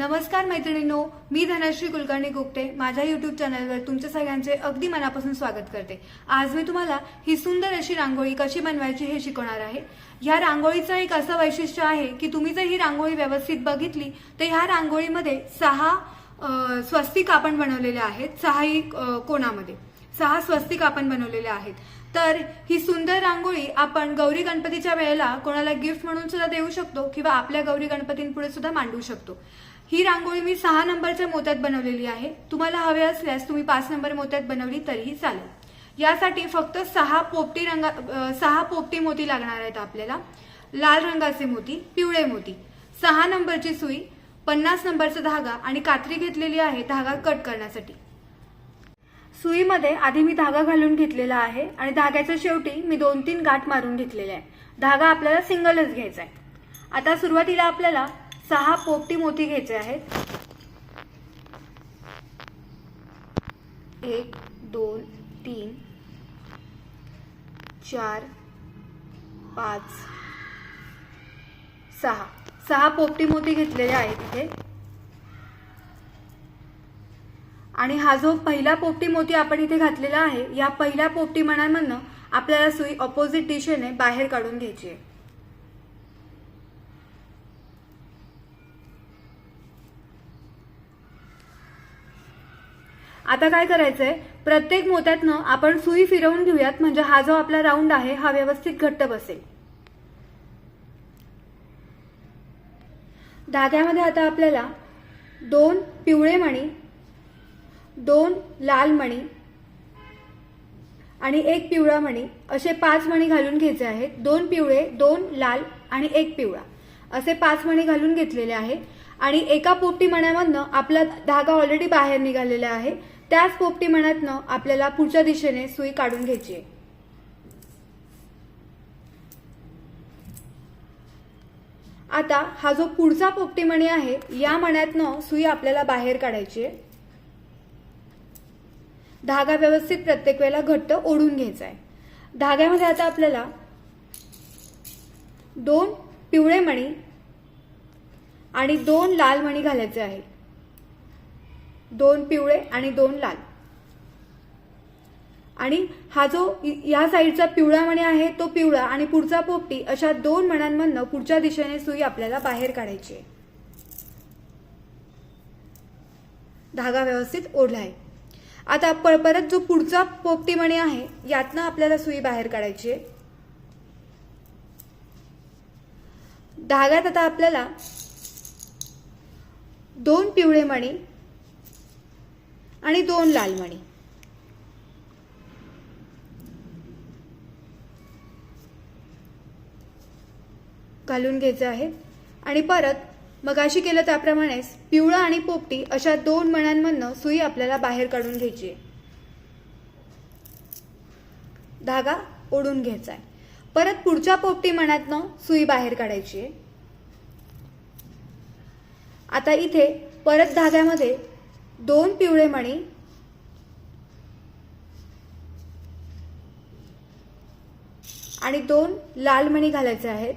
नमस्कार मैत्रिणींनो मी धनश्री कुलकर्णी गुप्ते. माझ्या युट्यूब चॅनलवर तुमच्या सगळ्यांचे अगदी मनापासून स्वागत करते. आज मी तुम्हाला ही सुंदर अशी रांगोळी कशी बनवायची हे शिकवणार आहे. ह्या रांगोळीचं एक असं वैशिष्ट्य आहे की तुम्ही जर ही रांगोळी व्यवस्थित बघितली तर ह्या रांगोळीमध्ये सहा स्वस्तिक आपण बनवलेल्या आहेत सहाही कोणामध्ये. सहा स्वस्तिक आपण बनवलेले आहेत. तर ही सुंदर रांगोळी आपण गौरी गणपतीच्या वेळेला कोणाला गिफ्ट म्हणून सुद्धा देऊ शकतो किंवा आपल्या गौरी गणपतींपुढे सुद्धा मांडू शकतो. ही रांगोळी मी सहा नंबरच्या मोत्यात बनवलेली आहे. तुम्हाला हवे असल्यास तुम्ही पाच नंबर मोत्यात बनवली तरीही चालेल. यासाठी फक्त सहा पोपटी रंगा सहा पोपटी मोती लागणार आहेत आपल्याला. लाल रंगाचे मोती पिवळे मोती. सहा नंबरची सुई पन्नास नंबरचा धागा आणि कात्री घेतलेली आहे धागा कट करण्यासाठी. सुईमध्ये आधी मी धागा घालून घेतलेला आहे आणि धाग्याच्या शेवटी मी दोन तीन गाठ मारून घेतलेले आहे धागा आपल्याला सिंगलच घ्यायचा आहे. आता सुरुवातीला आपल्याला सहा पोपटी मोती घ्यायचे आहेत. एक दोन तीन चार पाच सहा. सहा पोपटी मोती घेतलेले आहेत इथे. आणि हा जो पहिला पोपटी मोती आपण इथे घातलेला आहे या पहिल्या पोपटी मणांमधनं आपल्याला सुई ऑपोजिट दिशेने बाहेर काढून घ्यायची आहे. आता काय करायचंय? प्रत्येक मोत्यातनं आपण सुई फिरवून घेऊयात म्हणजे हा जो आपला राऊंड आहे हा व्यवस्थित घट्ट बसेल. धाग्यामध्ये आता आपल्याला दोन पिवळे मणी दोन लाल मणी आणि एक पिवळा मणी असे पाच मणी घालून घ्यायचे आहेत. दोन पिवळे दोन लाल आणि एक पिवळा. असे पाच मणी घालून घेतलेले आहे आणि एका पोपटी मण्यामधनं आपला धागा ऑलरेडी बाहेर निघालेला आहे. त्याच पोपटी मनातनं आपल्याला पुढच्या दिशेने सुई काढून घ्यायची आहे. आता हा जो पुढचा पोपटी मणी आहे या मण्यातनं सुई आपल्याला बाहेर काढायची आहे. धागा व्यवस्थित प्रत्येक वेळेला घट्ट ओढून घ्यायचा आहे. धाग्यामध्ये आता आपल्याला दोन पिवळे मणी आणि दोन लाल मणी घालायचे आहे. दोन पिवळे आणि दोन लाल. आणि हा जो या साईडचा पिवळा मणी आहे तो पिवळा आणि पुढचा पोपटी अशा दोन मण्यांमधनं पुढच्या दिशेने सुई आपल्याला बाहेर काढायची आहे. धागा व्यवस्थित ओढला आहे आता प- परत जो पुढचा पोपटी मणी आहे यातनं आपल्याला सुई बाहेर काढायची आहे. धाग्यात आता आपल्याला दोन पिवळे मणी आणि दोन लाल मणी घालून घ्यायचं आहे. आणि परत मगाशी केलं त्याप्रमाणेच पिवळा आणि पोपटी अशा दोन मण्यांमधनं सुई आपल्याला बाहेर काढून घ्यायची आहे. धागा ओढून घ्यायचा आहे. परत पुढच्या पोपटी मण्यातनं सुई बाहेर काढायची आहे. आता इथे परत धाग्यामध्ये दोन पिवळे मणी. आणि दोन लाल मणी घालायचे आहेत.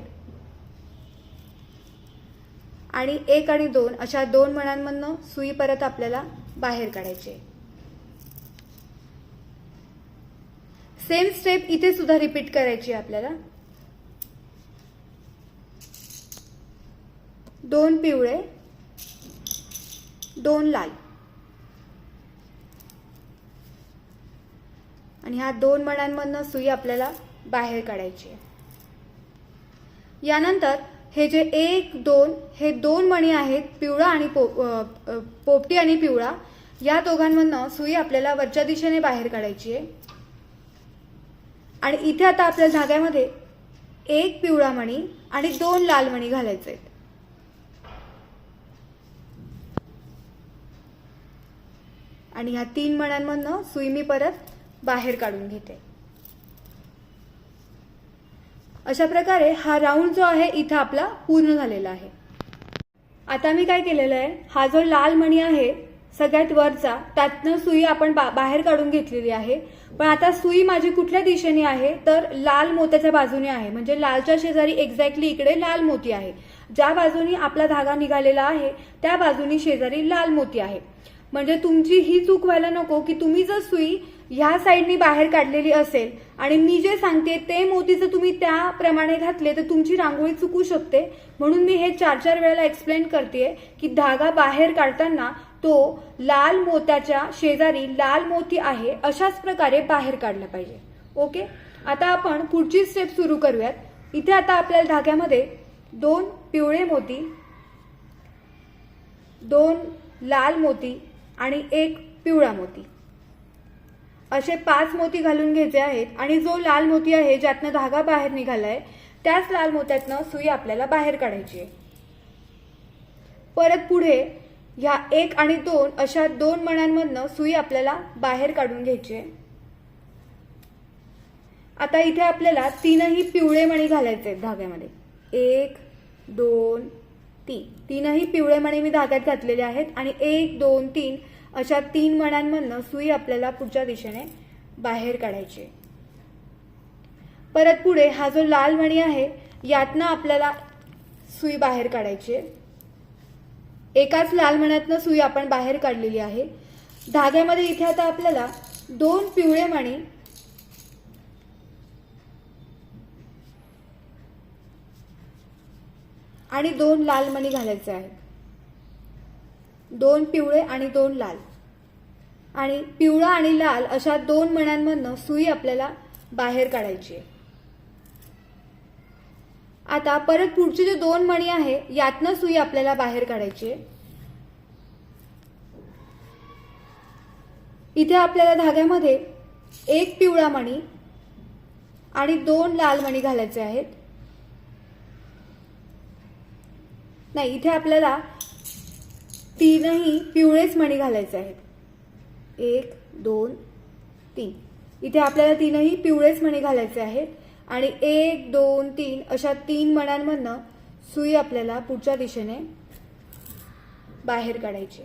आणि एक आणि दोन अशा दोन मण्यांमधनं सुई परत आपल्याला बाहेर काढायची आहे. सेम स्टेप इथे सुद्धा रिपीट करायची आहे आपल्याला. दोन पिवळे दोन लाल. आणि ह्या दोन मण्यांमधनं सुई आपल्याला बाहेर काढायची आहे. यानंतर हे जे एक दोन हे दोन मणी आहेत पिवळा आणि पो पोपटी आणि पिवळा या दोघांमधनं सुई आपल्याला वरच्या दिशेने बाहेर काढायची आहे. आणि इथे आता आपल्या धाग्यामध्ये एक पिवळा मणी आणि दोन लाल मणी घालायचे आहेत. आणि ह्या तीन मण्यांमधनं सुई मी परत बाहेर काढून घेते. अशा प्रकारे हा राऊंड जो आहे इथं आपला पूर्ण झालेला आहे. आता मी काय केलेलं आहे हा जो लाल मणी आहे सगळ्यात वरचा त्यातनं सुई आपण बा बाहेर काढून घेतलेली आहे. पण आता सुई माझी कुठल्या दिशेने आहे तर लाल मोत्याच्या बाजूने आहे. म्हणजे लालच्या शेजारी एक्झॅक्टली इकडे लाल मोती आहे. ज्या बाजूनी आपला धागा निघालेला आहे त्या बाजूनी शेजारी लाल मोती आहे. म्हणजे तुमची ही चूक व्हायला नको की तुम्ही जर सुई ह्या साईडनी बाहेर काढलेली असेल. आणि मी जे सांगते ते मोती जर तुम्ही त्याप्रमाणे घातले तर तुमची रांगोळी चुकू शकते. म्हणून मी हे चार चार वेळेला एक्सप्लेन करते की धागा बाहेर काढताना तो लाल मोत्याच्या शेजारी लाल मोती आहे अशाच प्रकारे बाहेर काढला पाहिजे. ओके? आता आपण पुढची स्टेप सुरू करूयात. इथे आता आपल्याला धाग्यामध्ये दोन पिवळे मोती दोन लाल मोती आणि एक पिवळा मोती. असे पाच मोती घालून घ्यायचे आहेत आणि जो लाल मोती आहे ज्यातनं धागा बाहेर निघालाय त्याच लाल मोत्यातनं सुई आपल्याला बाहेर काढायची आहे. परत पुढे ह्या एक आणि दोन अशा दोन मणांमधनं सुई आपल्याला बाहेर काढून घ्यायची आहे. आता इथे आपल्याला तीनही पिवळे मणी घालायचे आहेत धाग्यामध्ये. एक दोन तीन. तीनही पिवळे मणी मी धाग्यात घातलेले आहेत आणि एक दोन तीन अशा तीन मणांमधनं सुई आपल्याला पुढच्या दिशेने बाहेर काढायची आहे. परत पुढे हा जो लाल मणी आहे यातनं आपल्याला सुई बाहेर काढायची आहे. एकाच लाल मण्यातनं सुई आपण बाहेर काढलेली आहे धाग्यामध्ये इथे आता आपल्याला दोन पिवळे मणी आणि दोन लाल मणी घालायचे आहेत दोन पिवळे आणि दोन लाल. आणि पिवळा आणि लाल अशा दोन मण्यांमधनं सुई आपल्याला बाहेर काढायची आहे. आता परत पुढचे जे दोन मणी आहे यातनं सुई आपल्याला बाहेर काढायची आहे. इथे आपल्याला धाग्यामध्ये एक पिवळा मणी आणि दोन लाल मणी घालायचे आहेत. नाही इथे आपल्याला तीनही पिवळेच मणी घालायचे आहेत. एक दोन तीन. इथे आपल्याला तीनही पिवळेच मणी घालायचे आहेत आणि एक दोन तीन अशा तीन मण्यांमधनं सुई आपल्याला पुढच्या दिशेने बाहेर काढायची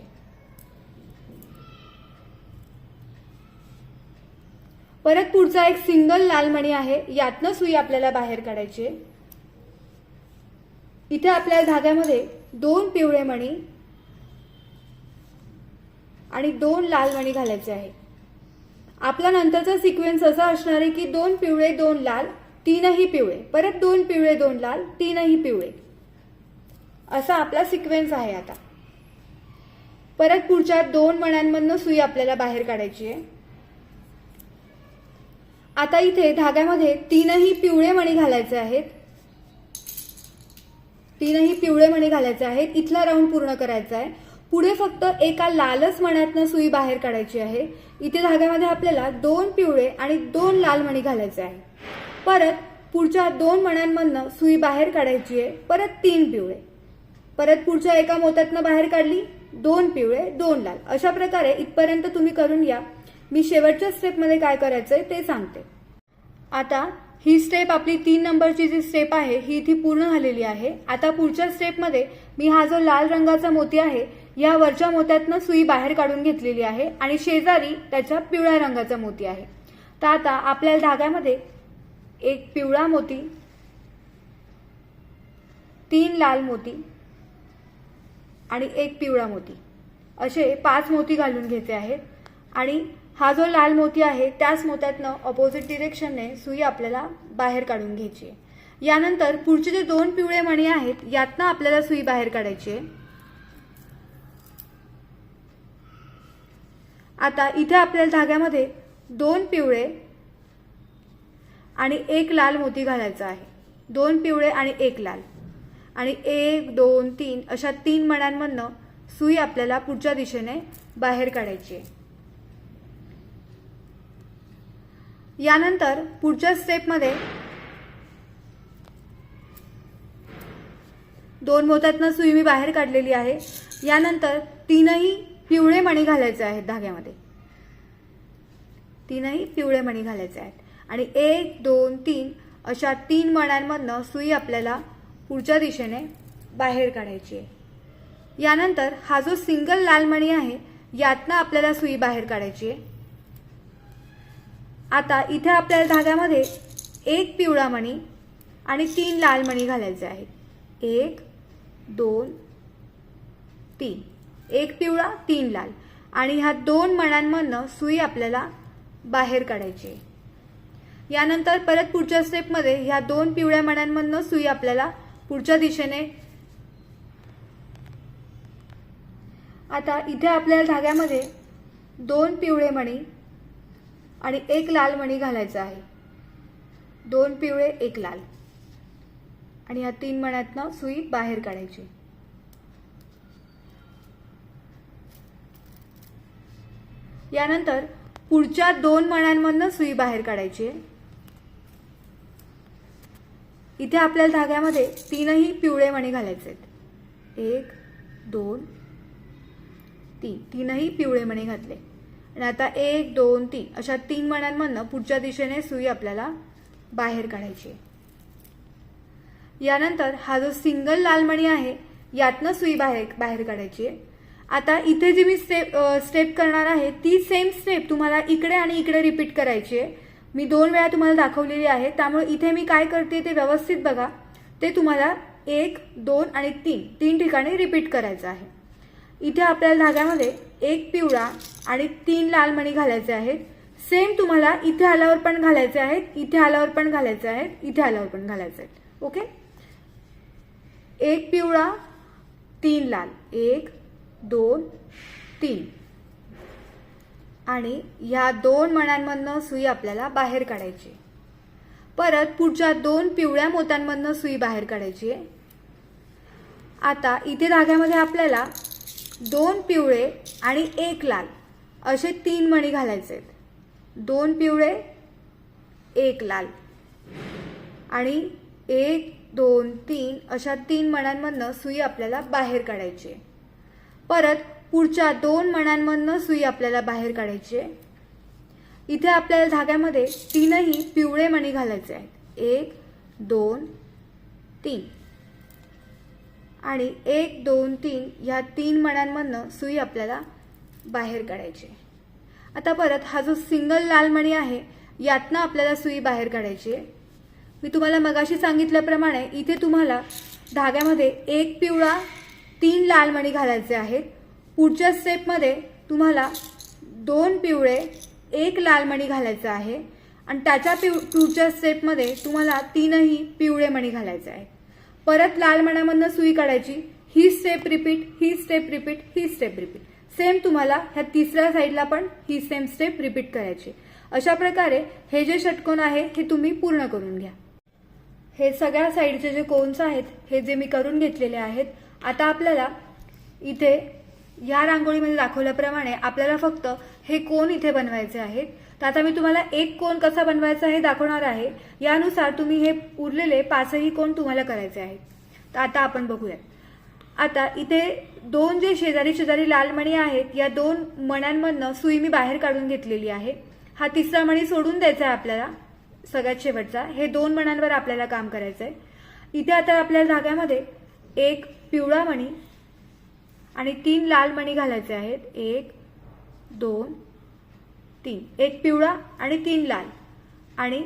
परत पुढचा एक सिंगल लाल मणी आहे यातनं सुई आपल्याला बाहेर काढायची इथे आपल्या धाग्यामध्ये दोन पिवळे मणी आणि दोन लाल मणी घालायचे आहे. आपला नंतरचा सिक्वेन्स असा असणार आहे की दोन पिवळे दोन लाल तीनही पिवळे. परत दोन पिवळे दोन लाल तीनही पिवळे. असा आपला सिक्वेन्स आहे आता. परत पुढच्या दोन मण्यांमधनं सुई आपल्याला बाहेर काढायची आहे. आता इथे धाग्यामध्ये तीनही पिवळे मणी घालायचे आहेत. तीनही पिवळे मणी घालायचे आहेत. इथला राऊंड पूर्ण करायचा आहे. पुढे फक्त एका लालच मण्यातनं सुई बाहेर काढायची आहे. इथे धाग्यामध्ये आपल्याला दोन पिवळे आणि दोन लाल मणी घालायचे आहे. परत पुढच्या दोन मण्यांमधनं सुई बाहेर काढायची आहे परत तीन पिवळे. परत पुढच्या एका मोत्यातनं बाहेर काढली दोन पिवळे दोन लाल. अशा प्रकारे इथपर्यंत तुम्ही करून या मी शेवटच्या स्टेपमध्ये काय करायचंय ते सांगते. आता ही स्टेप आपली तीन नंबरची जी स्टेप आहे ही इथे पूर्ण झालेली आहे. आता पुढच्या स्टेपमध्ये मी हा जो लाल रंगाचा मोती आहे या वरच्या मोत्यातनं सुई बाहेर काढून घेतलेली आहे आणि शेजारी त्याच्या पिवळ्या रंगाचा मोती आहे. तर आता आपल्याला धाग्यामध्ये एक पिवळा मोती तीन लाल मोती आणि एक पिवळा मोती. असे पाच मोती घालून घ्यायचे आहेत आणि हा जो लाल मोती आहे त्याच मोत्यातनं ऑपोजिट डिरेक्शनने सुई आपल्याला बाहेर काढून घ्यायची आहे. यानंतर पुढचे जे दोन पिवळे मणी आहेत यातनं आपल्याला सुई बाहेर काढायची आहे. आता इथे आपल्याला धाग्यामध्ये दोन पिवळे आणि एक लाल मोती घालायचा आहे. दोन पिवळे आणि एक लाल. आणि एक दोन तीन अशा तीन मण्यांमधनं सुई आपल्याला पुढच्या दिशेने बाहेर काढायची आहे. यानंतर पुढच्या स्टेपमध्ये दोन मोत्यातनं सुई मी बाहेर काढलेली आहे. यानंतर तीनही पिवळे मणी घालायचे आहेत धाग्यामध्ये. तीनही पिवळे मणी घालायचे आहेत. आणि एक दोन तीन अशा तीन मण्यांमधनं सुई आपल्याला पुढच्या दिशेने बाहेर काढायची आहे. यानंतर हा जो सिंगल लाल मणी आहे यातनं आपल्याला सुई बाहेर काढायची आहे. आता इथे आपल्याला धाग्यामध्ये एक पिवळा मणी आणि तीन लाल मणी घालायचे आहेत. एक दोन तीन. एक पिवळा तीन लाल. आणि ह्या दोन मणांमधनं सुई आपल्याला बाहेर काढायची आहे. यानंतर परत पुढच्या स्टेपमध्ये ह्या दोन पिवळ्या मण्यांमधनं सुई आपल्याला पुढच्या दिशेने आता इथे आपल्याला धाग्यामध्ये दोन पिवळे मणी आणि एक लाल मणी घालायचा आहे. दोन पिवळे एक लाल. आणि ह्या तीन मण्यातनं सुई बाहेर काढायची यानंतर पुढच्या दोन मण्यांमधनं सुई बाहेर काढायची आहे. इथे आपल्याला धाग्यामध्ये तीनही पिवळे मणी घालायचे आहेत. एक दोन तीन. तीनही पिवळे मणी घातले. आणि आता एक दोन तीन. अशा तीन मण्यांमधनं पुढच्या दिशेने सुई आपल्याला बाहेर काढायची आहे. यानंतर हा जो सिंगल लाल मणी आहे यातनं सुई बाहेर बाहेर काढायची आहे. आता इथे जी मी स्टेप स्टेप करणार आहे ती सेम स्टेप तुम्हाला इकडे आणि इकडे रिपीट करायची आहे. मी दोन वेळा तुम्हाला दाखवलेली आहे. त्यामुळे इथे मी काय करते ते व्यवस्थित बघा. ते तुम्हाला एक दोन आणि तीन तीन ठिकाणी रिपीट करायचं आहे. इथे आपल्याला धाग्यामध्ये एक पिवळा आणि तीन लाल मणी घालायचे आहेत. सेम तुम्हाला इथे आल्यावर पण घालायचे आहेत इथे आल्यावर पण घालायचे आहेत इथे आल्यावर पण घालायचे आहेत. ओके एक पिवळा तीन लाल. एक दोन तीन. आणि ह्या दोन मण्यांमधनं सुई आपल्याला बाहेर काढायची. परत पुढच्या दोन पिवळ्या मोत्यांमधनं सुई बाहेर काढायची आहे. आता इथे धाग्यामध्ये आपल्याला दोन पिवळे आणि एक लाल असे तीन मणी घालायचे आहेत. दोन पिवळे एक लाल. आणि एक दोन तीन अशा तीन मण्यांमधनं सुई आपल्याला बाहेर काढायची आहे. परत पुढच्या दोन मण्यांमधनं सुई आपल्याला बाहेर काढायची आहे. इथे आपल्याला धाग्यामध्ये तीनही पिवळे मणी घालायचे आहेत. एक दोन तीन. आणि एक दोन तीन ह्या तीन मण्यांमधनं सुई आपल्याला बाहेर काढायची आहे. आता परत हा जो सिंगल लाल मणी आहे यातनं आपल्याला सुई बाहेर काढायची आहे. मी तुम्हाला मगाशी सांगितल्याप्रमाणे इथे तुम्हाला धाग्यामध्ये एक पिवळा तीन लाल मणी घालायचे आहेत. पुढच्या स्टेपमध्ये तुम्हाला दोन पिवळे एक लाल मणी घालायचा आहे. आणि त्याच्या पिव पुढच्या स्टेपमध्ये तुम्हाला तीनही पिवळे मणी घालायचे आहे परत लाल मण्यामधनं सुई काढायची. ही स्टेप रिपीट ही स्टेप रिपीट ही स्टेप रिपीट सेम तुम्हाला ह्या तिसऱ्या साईडला पण ही सेम स्टेप रिपीट करायची. अशा प्रकारे हे जे षटकोन आहे हे तुम्ही पूर्ण करून घ्या. हे सगळ्या साईडचे जे कोन्स आहेत हे जे मी करून घेतलेले आहेत आता आपल्याला इथे या रांगोळीमध्ये दाखवल्याप्रमाणे आपल्याला फक्त हे कोण इथे बनवायचे आहेत. तर आता मी तुम्हाला एक कोण कसा बनवायचा हे दाखवणार आहे. यानुसार तुम्ही हे उरलेले पाचही कोण तुम्हाला करायचे आहेत. तर आता आपण बघूयात. आता इथे दोन जे शेजारी शेजारी लाल मणी आहेत या दोन मण्यांमधनं सुई मी बाहेर काढून घेतलेली आहे. हा तिसरा मणी सोडून द्यायचा आहे आपल्याला. सगळ्यात शेवटचा. हे दोन मण्यांवर आपल्याला काम करायचं आहे इथे आता आपल्या धाग्यामध्ये एक पिवळा मणी आणि तीन लाल मणी घालायचे आहेत. एक दोन तीन. एक पिवळा आणि तीन लाल. आणि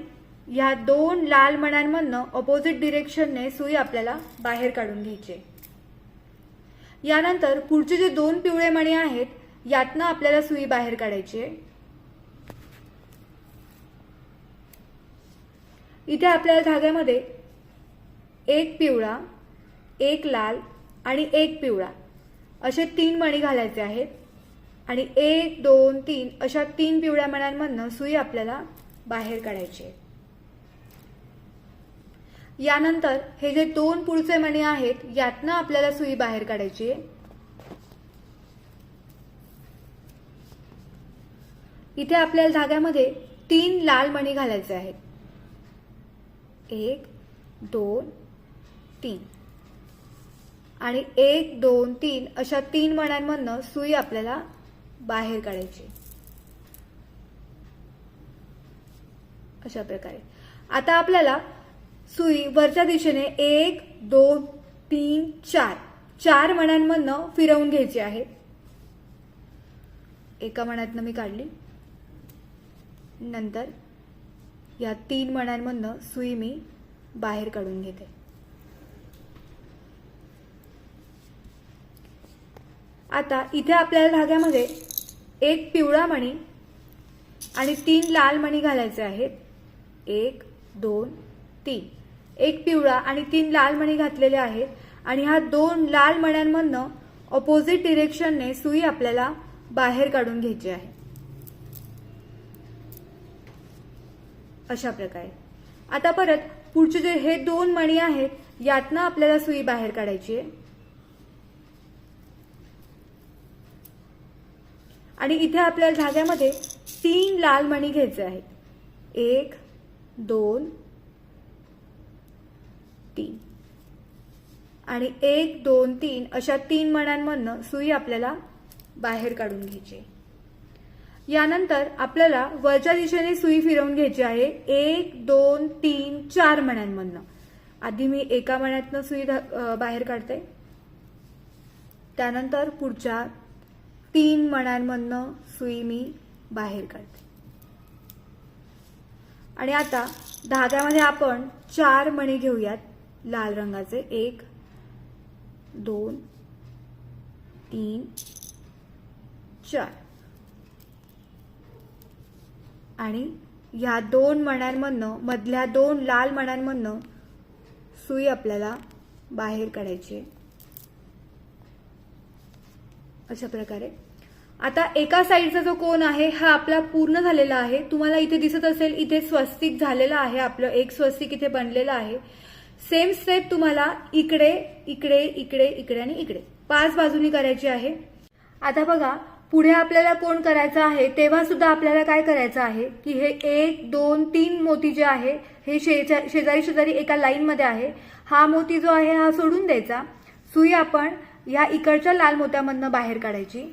ह्या दोन लाल मण्यांमधनं ऑपोजिट डिरेक्शनने सुई आपल्याला बाहेर काढून घ्यायची यानंतर पुढचे जे दोन पिवळे मणी आहेत यातनं आपल्याला सुई बाहेर काढायची आहे. इथे आपल्याला धाग्यामध्ये एक पिवळा एक लाल आणि एक पिवळा. असे तीन मणी घालायचे आहेत. आणि एक दोन तीन अशा तीन पिवळ्या मण्यांमधनं सुई आपल्याला बाहेर काढायची आहे. यानंतर हे जे दोन पुढचे मणी आहेत यातनं आपल्याला सुई बाहेर काढायची आहे. इथे आपल्याला धाग्यामध्ये तीन लाल मणी घालायचे आहेत. एक दोन तीन. आणि एक दोन तीन अशा तीन मण्यांमधनं सुई आपल्याला बाहेर काढायची. अशा प्रकारे. आता आपल्याला सुई वरच्या दिशेने एक दोन तीन चार चार मण्यांमधनं फिरवून घ्यायची आहे. एका मण्यातनं मी काढली. नंतर या तीन मण्यांमधनं सुई मी बाहेर काढून घेते. आता इथे आपल्याला धाग्यामध्ये एक पिवळा मणी आणि तीन लाल मणी घालायचे आहेत. एक दोन तीन. एक पिवळा आणि तीन लाल मणी घातलेले आहेत आणि ह्या दोन लाल मण्यांमधनं ऑपोजिट डिरेक्शनने सुई आपल्याला बाहेर काढून घ्यायची आहे. अशा प्रकारे. आता परत पुढचे जे हे दोन मणी आहेत यातनं आपल्याला सुई बाहेर काढायची आहे. आणि इथे आपल्याला धाग्यामध्ये तीन लाल मणी घ्यायचे आहेत. एक दोन तीन. आणि एक दोन तीन अशा तीन मण्यांमधनं सुई आपल्याला बाहेर काढून घ्यायची आहे. यानंतर आपल्याला वरच्या दिशेने सुई फिरवून घ्यायची आहे. एक दोन तीन चार मण्यांमधनं. आधी मी एका मण्यातनं सुई धा- बाहेर काढते. त्यानंतर पुढच्या तीन मण्यांमधनं सुई मी बाहेर काढते. आणि आता धाग्यामध्ये आपण चार मणी घेऊयात. लाल रंगाचे एक दोन तीन चार. आणि ह्या दोन मण्यांमधनं मधल्या दोन लाल मण्यांमधनं सुई आपल्याला बाहेर काढायची आहे. अशा प्रकारे. आता एका साईडचा जो कोण आहे हा आपला पूर्ण झालेला आहे. तुम्हाला इथे दिसत असेल इथे स्वस्तिक झालेला आहे आपलं. एक स्वस्तिक इथे बनलेलं आहे. सेम स्टेप तुम्हाला इकडे इकडे इकडे इकडे आणि इकडे. पाच बाजूनी करायची आहे. आता बघा पुढे आपल्याला कोण करायचं आहे? तेव्हा सुद्धा आपल्याला काय करायचं आहे? की हे एक दोन तीन मोती जे आहे हे शेजा- शेजारी शेजारी एका लाईनमध्ये आहे. हा मोती जो आहे हा सोडून द्यायचा. सुई आपण या इकडच्या लाल मोत्यामधनं बाहेर काढायची.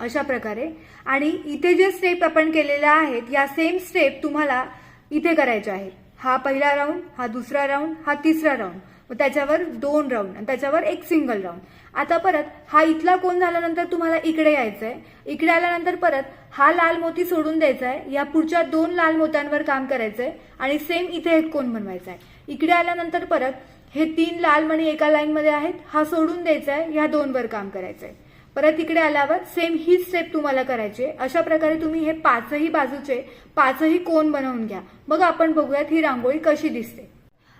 अशा प्रकारे. आणि इथे जे स्टेप आपण केलेल्या आहेत या सेम स्टेप तुम्हाला इथे करायच्या आहेत. हा पहिला राऊंड हा दुसरा राऊंड हा तिसरा राऊंड व त्याच्यावर दोन राऊंड आणि त्याच्यावर एक सिंगल राऊंड आता परत हा इथला कोण झाल्यानंतर तुम्हाला इकडे यायचं आहे इकडे आल्यानंतर परत हा लाल मोती सोडून द्यायचा आहे या पुढच्या दोन लाल मोत्यांवर काम करायचंय. आणि सेम इथे एक कोण बनवायचा आहे इकडे आल्यानंतर परत हे तीन लाल मणी एका लाईनमध्ये आहेत. हा सोडून द्यायचा आहे. ह्या दोनवर काम करायचं आहे परत इकडे आल्यावर सेम ही स्टेप तुम्हाला करायची आहे. अशा प्रकारे तुम्ही हे पाचही बाजूचे पाचही कोण बनवून घ्या. मग आपण बघूयात ही रांगोळी कशी दिसते.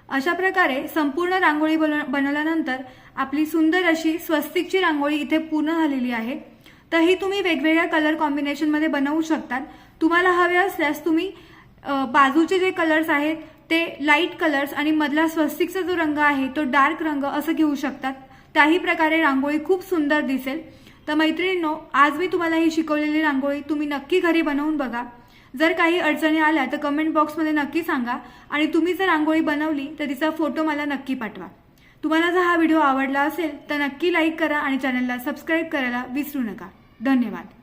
अशा प्रकारे संपूर्ण रांगोळी बन- बनवल्यानंतर आपली सुंदर अशी स्वस्तिकची रांगोळी इथे पूर्ण झालेली आहे. तर ही तुम्ही वेगवेगळ्या कलर कॉम्बिनेशनमध्ये बनवू शकतात. तुम्हाला हवे असल्यास तुम्ही बाजूचे जे कलर्स आहेत ते लाइट कलर्स आणि मधला स्वस्तिकचा जो रंग आहे तो डार्क रंग असं घेऊ शकतात. त्याही प्रकारे रांगोळी खूप सुंदर दिसेल. तर मैत्रिणींनो आज मी तुम्हाला ही शिकवलेली रांगोळी तुम्ही नक्की घरी बनवून बघा. जर काही अडचणी आल्या तर कमेंट बॉक्समध्ये नक्की सांगा. आणि तुम्ही जर रांगोळी बनवली तर तिचा फोटो मला नक्की पाठवा. तुम्हाला जर हा व्हिडिओ आवडला असेल तर नक्की लाईक करा आणि चॅनलला सबस्क्राईब करायला विसरू नका. धन्यवाद.